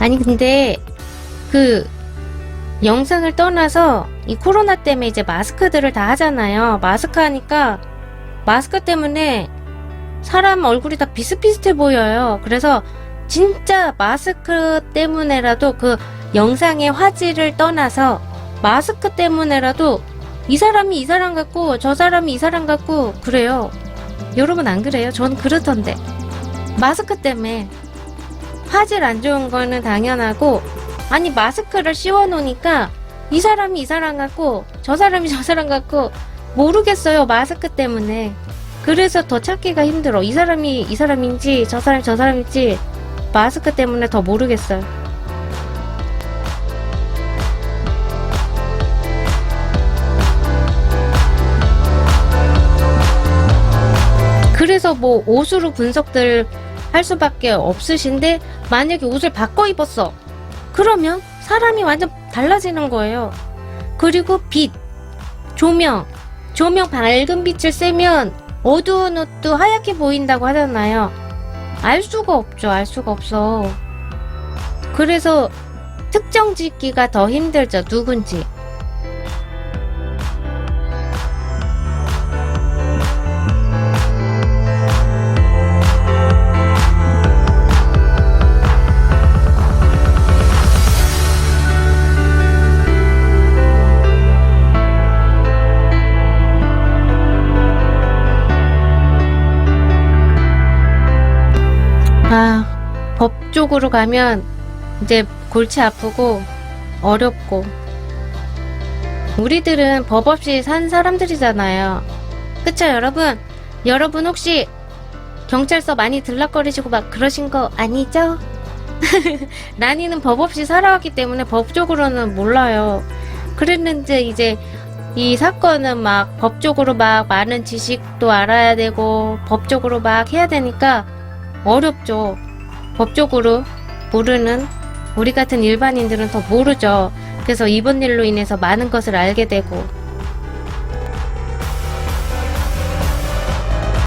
아니 근데 그 영상을 떠나서 이 코로나 때문에 이제 마스크들을 다 하잖아요. 마스크 하니까 마스크 때문에 사람 얼굴이 다 비슷비슷해 보여요. 그래서 진짜 마스크 때문에라도 그 영상의 화질을 떠나서 마스크 때문에라도 이 사람이 이 사람 같고 저 사람이 이 사람 같고 그래요. 여러분 안 그래요? 전 그렇던데. 마스크 때문에 화질 안 좋은 거는 당연하고 아니 마스크를 씌워 놓으니까 이 사람이 이 사람 같고 저 사람이 저 사람 같고 모르겠어요 마스크 때문에. 그래서 더 찾기가 힘들어. 이 사람이 이 사람인지 저 사람이 저 사람인지 마스크 때문에 더 모르겠어요. 그래서 뭐 옷으로 분석들 할 수밖에 없으신데 만약에 옷을 바꿔 입었어 그러면 사람이 완전 달라지는 거예요. 그리고 빛, 조명, 조명 밝은 빛을 쐬면 어두운 옷도 하얗게 보인다고 하잖아요. 알 수가 없죠. 알 수가 없어. 그래서 특정 짓기가 더 힘들죠. 누군지. 아, 법 쪽으로 가면 이제 골치 아프고 어렵고 우리들은 법 없이 산 사람들이잖아요. 그쵸, 여러분? 여러분 혹시 경찰서 많이 들락거리시고 막 그러신 거 아니죠? 난이는 법 없이 살아왔기 때문에 법적으로는 몰라요. 그랬는데 이제 이 사건은 막 법적으로 막 많은 지식도 알아야 되고 법적으로 막 해야 되니까 어렵죠. 법적으로 모르는 우리 같은 일반인들은 더 모르죠. 그래서 이번 일로 인해서 많은 것을 알게 되고